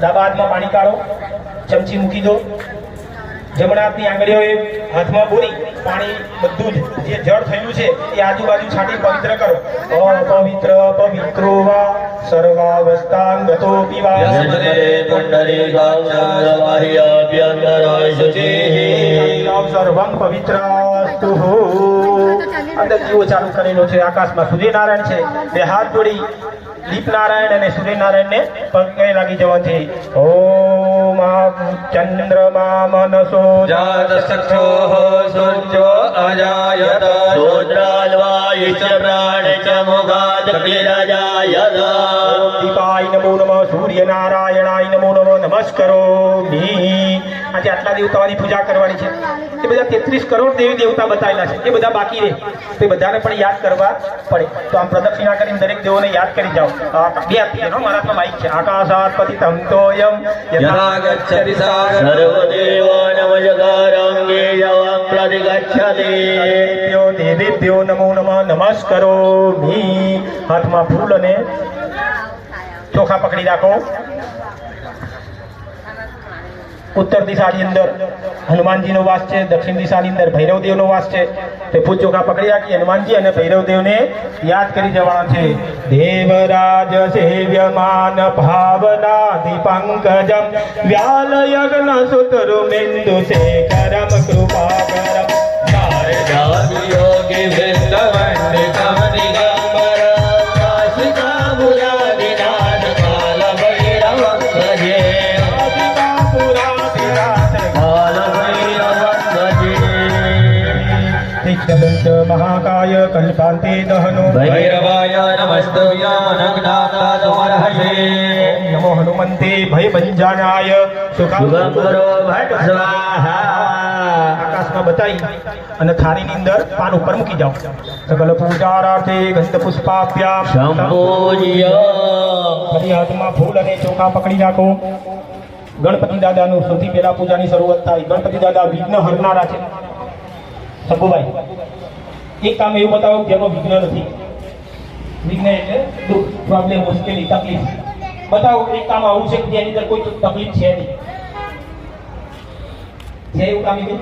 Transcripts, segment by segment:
ડાબા હાથમાં પાણી કાઢો ચમચી મૂકી દો. જમણા હાથની આંગળીઓએ હાથમાં બોરી પાણી બધું જ જે જળ થયું છે એ આજુબાજુ છાંટી પવિત્ર કરો. અપવિત્ર પવિત્રો વા સર્વાવસ્થાંગતો પીવા. યજ્ઞરે અભ્યંતરાય શુચિઃ સર્વં પવિત્રાસ્તુ અંદર દીવો ચાલુ કરેલો છે આકાશમાં સૂર્યનારાયણ છે. બે હાથ જોડી દીપનારાયણ અને સૂર્યનારાયણને પગે લાગી જવાથી ઓમ ચંદ્રમા મનસો જાતચક્ષુઃ સૂર્યો અજાયત ક્રિરજાયત દીપાય નમો નમઃ સૂર્યનારાયણાય નમો નમઃ નમસ્કરો આજે આટલા દેવતાઓની પૂજા કરવાની છે. એ બધા તેત્રીસ કરોડ દેવી દેવતા બતાવેલા છે. એ બધા બાકી રહે. તો એ બધાને પણ યાદ કરવા પડે. તો આમ પ્રદક્ષિણા કરીને દરેક દેવોને યાદ કરી જાઓ. બે આપી છે મારા માઇક છે. આકાશાત પતિતમ તોયમ યથા ગચ્છતિ યવં ગચ્છતે દેવ્યો દેવેભ્યો નમો નમઃ નમસ્કરો હાથમાં ફૂલ અને ચોખા પકડી રાખો ઉત્તર દિશાની અંદર હનુમાનજીનો વાસ છે, દક્ષિણ દિશાની અંદર ભૈરવદેવનો વાસ છે. તે ફૂલ ચોખા પકડી રાખી હનુમાનજી અને ભૈરવદેવને યાદ કરી જવાના છે. દેવરાજ સેવ્યમાન ભાવના દીપંકજમ વ્યાલ યજ્ઞ સુતરુમેન્દુ શેખરમ કૃપાકરમ. યોગી વૃંદવંડિતમ કલ્પાંતે દહનો ભૈરવાય નમસ્તુભ્યં નગ્નાતા તુમર્હસે નમો હનુમંતે ભયભંજનાય સુખમ ભટ્ટ સ્વાહા આકાશમાં બતાવી અને થાળીની અંદર પાન ઉપર મૂકી જાઓ। સકલ પૂજારાર્થે ગંધ પુષ્પાભ્યામ સંપૂજ્ય। ફરી હાથમાં ફૂલ અને ચોખા પકડી રાખો। ગણપતિ દાદાનું સૌથી પહેલા પૂજાની શરૂઆત થાય. ગણપતિ દાદા વિઘ્ન હરનારા છે. સબુભાઈ એક કામ એવું બતાવો જેનો વિઘ્ન નથી. વિઘ્ન એટલે દુઃખ પ્રોબ્લેમ મુશ્કેલી, તકલીફ. બતાવો, એક કામ આવું છે કે જેની અંદર કોઈ તકલીફ છે નહીં. છે એવું કામ એવું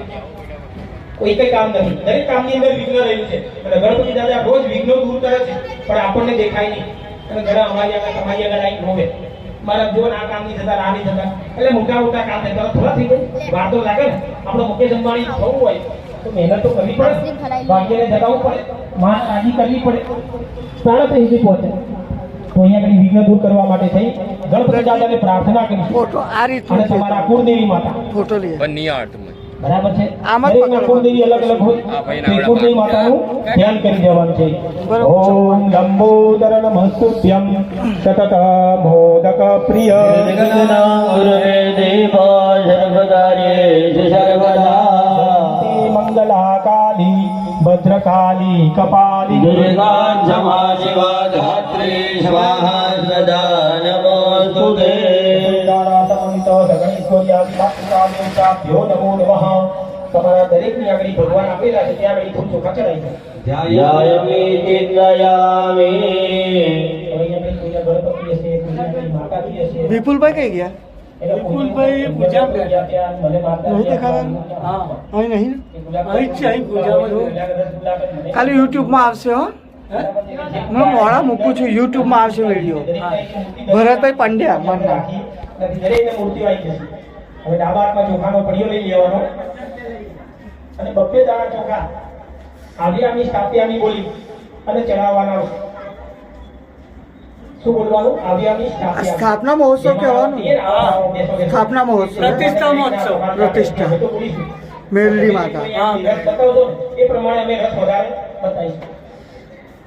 કોઈ કઈ કામ નથી. દરેક કામની અંદર વિઘ્ન રહેલું છે. અને ગણપતિ દાદા રોજ વિઘ્નો દૂર કરે છે, પણ આપણને દેખાય નહીં. અને ઘણા અમારી આગળ, તમારી આગળ આવી રોવે મારા જો આ કામ નહીં થતા, આ નહીં થતા. એટલે મોટા મોટા કામ થતા થોડા થઈ જાય વાતો લાગે ને. આપણો મુકેશ અંબાણી થવું હોય. તો મહેનત તો કરવી પડે. ભાગ્યને જગાવવું પડે. માન રાજી કરવી પડે. તારા તો સુધી પહોંચે. તો અહીંયા આગળ વિઘ્ન દૂર કરવા માટે થઈ. ગણપતિ દાદાને પ્રાર્થના કરી ફોટો આ રીતે અને તમારા કુળદેવી માતા. ફોટો લઈએ. બન્ની આર્ટમાં બરાબર છે? પકડવાનું. કુળદેવી અલગ અલગ હોય. તે કુળદેવી માતાનું ધ્યાન કરી દેવાનું છે. ઓમ લંબોદર નમસ્તુભ્યમ સતત મોદક પ્રિય. તે ભદ્રકાલી કપાલી દારાસમિત સગણેશ્વર્યાદિ માતૃકાદેવતાભ્યો નમો નમઃ તમારા દરેકની આગળ ભગવાન આપેલા છે ત્યાં આગળ ફૂલ ચોખા ચડાવી દો હવે અહીંયા આગળ પૂજા ગણપતિ હશે પૂજા આગળ માતાજી હશે વિપુલભાઈ કઈ ગયા એટલે વિપુલભાઈ પૂજા નહીં દેખાતા? હા. અહીં નહીં અહીં છે, અહીં પૂજામાં ખાલી યુટ્યુબમાં આવશે હો. હું? મોડા મૂકું છું યુટ્યુબમાં આવશે વીડિયો. ભરતભાઈ પંડ્યા આવી હવે ડાબા હાથમાં ચોખાનો લઈ લેવાનો. અને બબ્બે દાણા ચોખા. આવ્યામી આમી બોલી. અને ચડાવવાના શું બોલવાનું આવ્યામી આ સ્થાપ્યામી સ્થાપના મહોત્સવ કહેવાનું. સ્થાપના મહોત્સવ પ્રતિષ્ઠા મહોત્સવ. પ્રતિષ્ઠા. મેરડી માતા એ પ્રમાણે અમે રથ વધારે બતાવીશું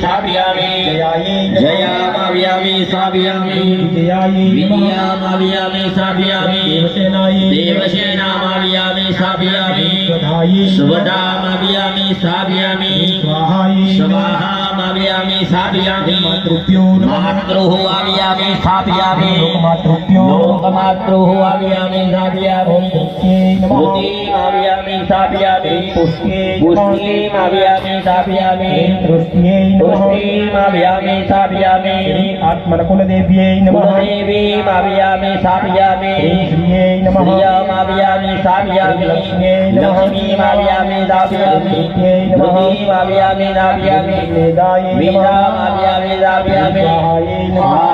સ્થાપયામિ જયાય જયામાવ્યામિ દેવસેનામાવ્યામિ સ્વધામાવ્યામિ સ્વાહામાવ્યામિ સ્થાપયામિ માતૃભ્યો નમઃ आवे स्थापयामि लोकमातृ आवियामि स्थापयामि भूतिम् आवियामि स्थापयामि पुष्टिम् आमीन स्थापयामि तुष्टिम् आवियामि स्थापयामि आत्मनकुलदेव्यै नमः आमीन आवियामि स्थापयामि श्रियै नमः आमीन स्थापयामि लक्ष्मीम् आवियामि स्थापयामि आमीन आवियामि स्थापयामि वेदायै नमः वेदामावियामि स्थापयामि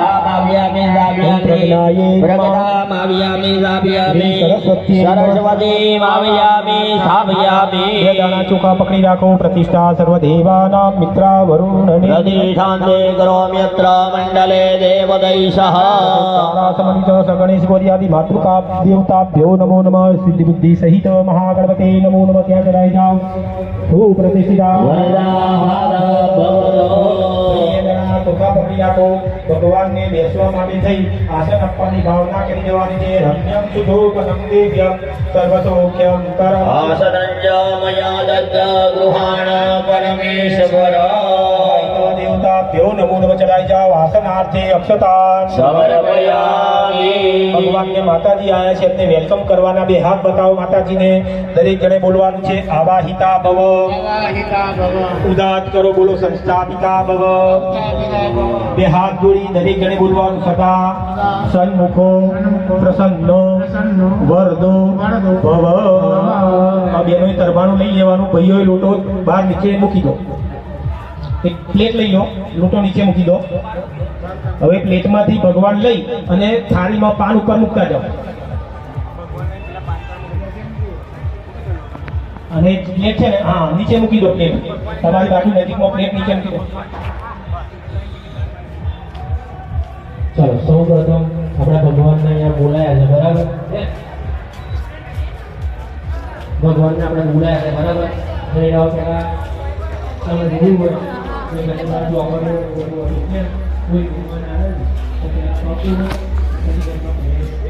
વેદામાવ્યામિ સ્થાપયામિ મહામાવ્યામિ સ્થાપયામિ પ્રગટામાવ્યામિ સ્થાપયામિ સરસ્વતીમાવ્યામિ સ્થાપયામિ બે દાણા ચોખા પકડી રાખો પ્રતિષ્ઠા સર્વદેવાનાં મિત્રા વરુણને પ્રતિષ્ઠાંતે કરોમ્યત્ર મંડલે દેવદૈષઃ તારાસમન્વિત સગણેશ ગૌર્યાદિ માતૃકા દેવતાભ્યો નમો નમઃ સિદ્ધિ બુદ્ધિ સહિત મહાગણપતે નમો નમઃ ત્યાં ચડાઈ જાઓ સુપ્રતિષ્ઠિતા ભગવાનને બેસવા માટે થઈ આસન આપવાની ભાવના કરી દેવાની છે. રમ્યમ સુધો પદમ દેવ્યમ સર્વસૌખ્યમ કર આસનંજ મયા દત્ત ગૃહાણ પરમેશ્વર દેવતાભ્યો નમો નમ ચડાઈ જાઓ. આસનાર્થે અક્ષતાન. સમર્પયામિ ભગવાનને માતાજી આયા છે એમને વેલકમ કરવાના બે હાથ બતાવો માતાજીને. દરેક જણે બોલવાનું છે આવાહિતા ભવ. ઉદાત કરો બોલો સંસ્થાપિતા ભવ. બે હાથ જોડી દરેક જણે બોલવાનું સદા સન્મુખો પ્રસન્નો વરદો ભવ. આ બેનો તરબાણું લઈ લેવાનું ભાઈઓ લોટો બહાર નીચે મૂકી દો. એક પ્લેટ લઈ લો લોટો નીચે મૂકી દો. હવે પ્લેટમાંથી ભગવાન લઈ અને થાળીમાં પાન ઉપર મૂકતા જાઓ. અને પ્લેટ છે ને, હા, નીચે મૂકી દો પ્લેટ તમારી બાજુ નજીકમાં પ્લેટ નીચે મૂકી દો. ચાલો, સૌ પ્રથમ આપણા ભગવાનને અહીંયા બોલાયા છે, બરાબર? ભગવાનને આપણે બોલાયા છે, બરાબર? પહેલા તમે જોયું હોય કે